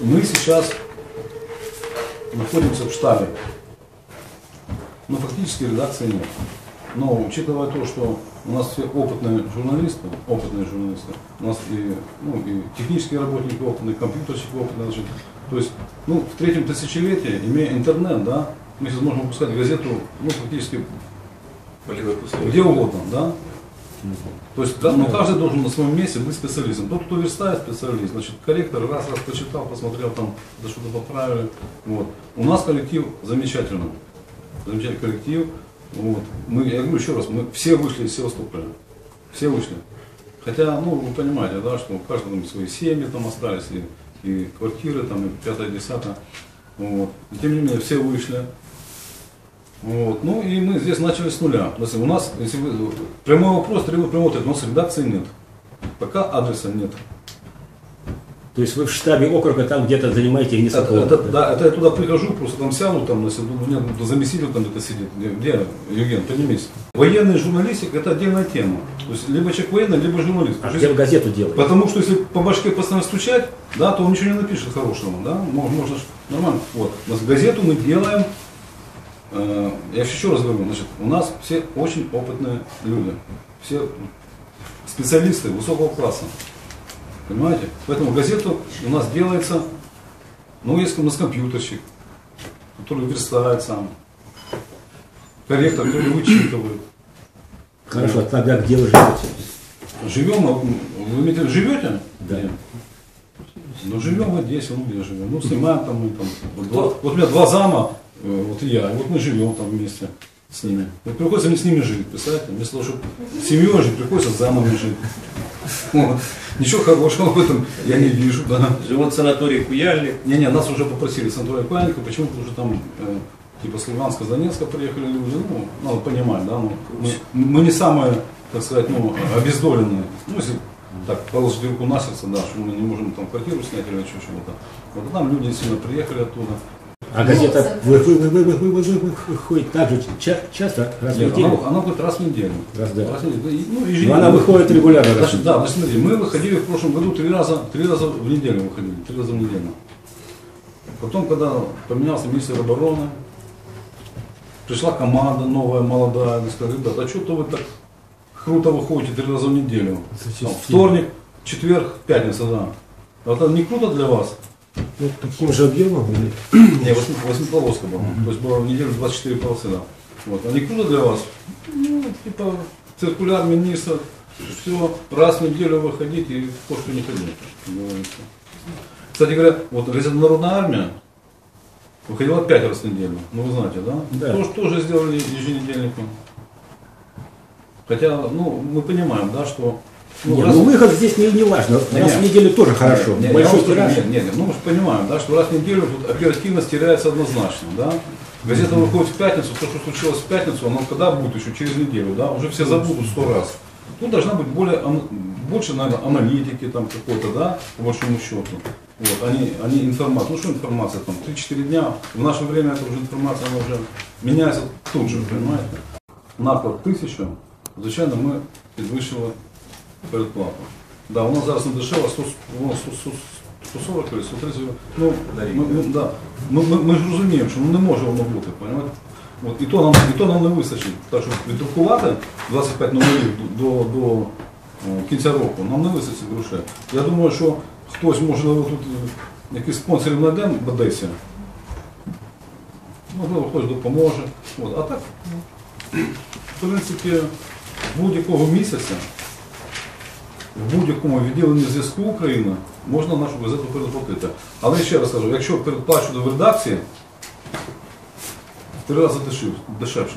Мы сейчас находимся в штабе. Но фактически редакции нет. Но учитывая то, что у нас все опытные журналисты, опытные журналисты, у нас и, ну, и технические работники опытные, компьютерщики опытные, значит, то есть, ну, в третьем тысячелетии, имея интернет, да, мы сейчас можем выпускать газету, ну, фактически где угодно, да. То есть да, ну, каждый должен на своем месте быть специалистом. Тот, кто верстает, специалист, значит, корректор раз, раз почитал, посмотрел, там, да что-то поправили. Вот. У нас коллектив замечательный. Замечательный коллектив. Вот. Мы, я говорю еще раз, мы все вышли из Севастополя. Все вышли. Хотя, ну, вы понимаете, да, что у каждого там свои семьи там остались, и, и квартиры, там, и пятое, десятое. Вот. И, тем не менее, все вышли. Вот. Ну и мы здесь начали с нуля. То есть у нас, если вы, прямой вопрос требует прямого ответа, у нас редакции нет. Пока адреса нет. То есть вы в штабе округа там где-то занимаете несколько Это, это, да, это я туда прихожу, просто там сяду, там, если нет, ну, заместитель там где-то сидит. Где, Евген, поднимись. Военная журналистика это отдельная тема. То есть либо человек военный, либо журналист. А где газету делаете? Потому что если по башке постоянно стучать, да, то он ничего не напишет хорошего, да, можно, можно нормально. Вот, у нас газету мы делаем, я еще раз говорю, значит, у нас все очень опытные люди, все специалисты высокого класса, понимаете? Поэтому газету у нас делается, ну, есть у нас компьютерщик, который верстает сам, корректор, который вычитывает. Хорошо, а тогда где вы живете? Живем, а вы имеете в виду, живете? Да. Ну, живем в Одессе, ну где живем? Ну, снимаем там мы там. Вот, два- вот у меня два зама, э, вот и я, вот мы живем там вместе с ними. Вот приходится мне с ними жить, представляете? Вместо того, чтобы с семьей жить, приходится с замами жить. Вот. Ничего хорошего в этом я не вижу, да. Живет в санатории Куяльник. Не-не, нас уже попросили с Анатолия Паника, почему-то уже там э, типа с Луганска, с Донецка приехали люди, ну, надо понимать, да, ну, мы, мы не самые, так сказать, ну, обездоленные. Ну, если так положить руку на сердце, да, что мы не можем там квартиру снять или еще чего-то. Вот а там люди действительно приехали оттуда. А газета вы, вы, вы, вы, вы, вы, вы, вы выходит так же ча- часто, раз в неделю? она, выходит раз в неделю. Раз, да. Раз в неделю. И, Ну, Но ежедневно. она выходит регулярно. раз в Значит, неделю. да, значит, смотрите, мы выходили в прошлом году три раза, три раза в неделю выходили, три раза в неделю. Потом, когда поменялся министр обороны, пришла команда новая, молодая, они сказали, ребята, а что-то вы так круто выходите три раза в неделю. Там, вторник, четверг, пятница, да. А Это не круто для вас? Ну, таким же объемом или? Не, восьми, восьмиполоска была. То есть было в неделю 24 полосы, да. Вот. А круто для вас? Ну, типа, циркуляр министра, все, раз в неделю выходить и в почту не ходить. Кстати говоря, вот газета Народная армия выходила пять раз в неделю. Ну вы знаете, да? Да. Тоже, тоже сделали еженедельником. Хотя, ну, мы понимаем, да, что ну, раз- ну выход здесь не, не важно. Не, Раз не. в неделю тоже хорошо. Не, не, Большой тираж. скажу, не, не, не, ну мы же понимаем, да, что раз в неделю тут оперативность теряется однозначно, да. Газета выходит в пятницу, то, что случилось в пятницу, оно когда будет еще через неделю, да, уже все забудут сто раз. Тут должна быть более, больше, наверное, аналитики там какой-то, да, по большому счету. Вот, они, они информация, ну что информация, там, 3-4 дня, в наше время эта уже информация, она уже меняется тут же, понимаете. Наклад тисячу, звичайно, ми підвищили передплату. Да, у нас зараз не дешево, 100, у 100, 100, 140 или 130. Ну, ми, ми, да. ми, ми, ми ж розуміємо, що ну, не може воно бути, понимаєте? От, і, то нам, і то нам не вистачить. Так що віддрукувати 25 номерів до, до, до кінця року нам не вистачить грошей. Я думаю, що хтось, можливо, тут е, якийсь спонсорів знайдемо в Одесі. Можливо, хтось допоможе. От. А так, в принципі, будь-якого місяця в будь-якому відділенні зв'язку України можна нашу газету переплатити. Але ще раз кажу, якщо передплачувати в редакції, в три рази дешев- дешевше.